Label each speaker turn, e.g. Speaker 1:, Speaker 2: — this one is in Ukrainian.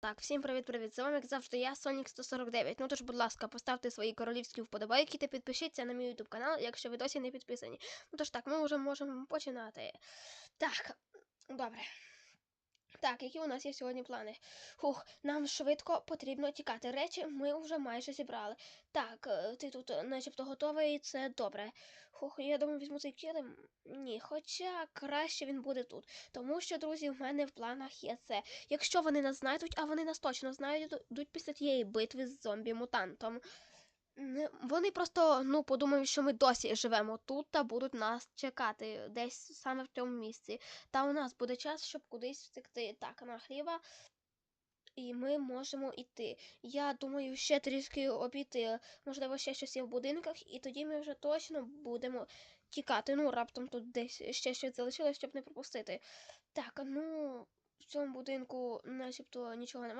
Speaker 1: Так, всім привіт-привіт. З вами, як завжди, я Сонік 149. Ну тож, будь ласка, поставте свої королівські вподобайки та підпишіться на мій YouTube канал, якщо ви досі не підписані. Ну тож так, ми вже можемо починати. Так, добре. Так, які у нас є сьогодні плани? Фух, нам швидко потрібно тікати. Речі ми вже майже зібрали. Так, е, ти тут е, начебто готовий, це добре. Фух, я думаю, візьму цей килим. Ні, хоча краще він буде тут. Тому що, друзі, в мене в планах є це. Якщо вони нас знайдуть, а вони нас точно знайдуть після тієї битви з зомбі-мутантом. Вони просто ну, подумають, що ми досі живемо тут та будуть нас чекати десь саме в цьому місці. Та у нас буде час, щоб кудись втекти. Так, наліво. І ми можемо йти. Я думаю, ще трішки обійти, можливо, ще щось є в будинках, і тоді ми вже точно будемо тікати. Ну, раптом тут десь ще щось залишилось, щоб не пропустити. Так, ну, в цьому будинку начебто нічого немає.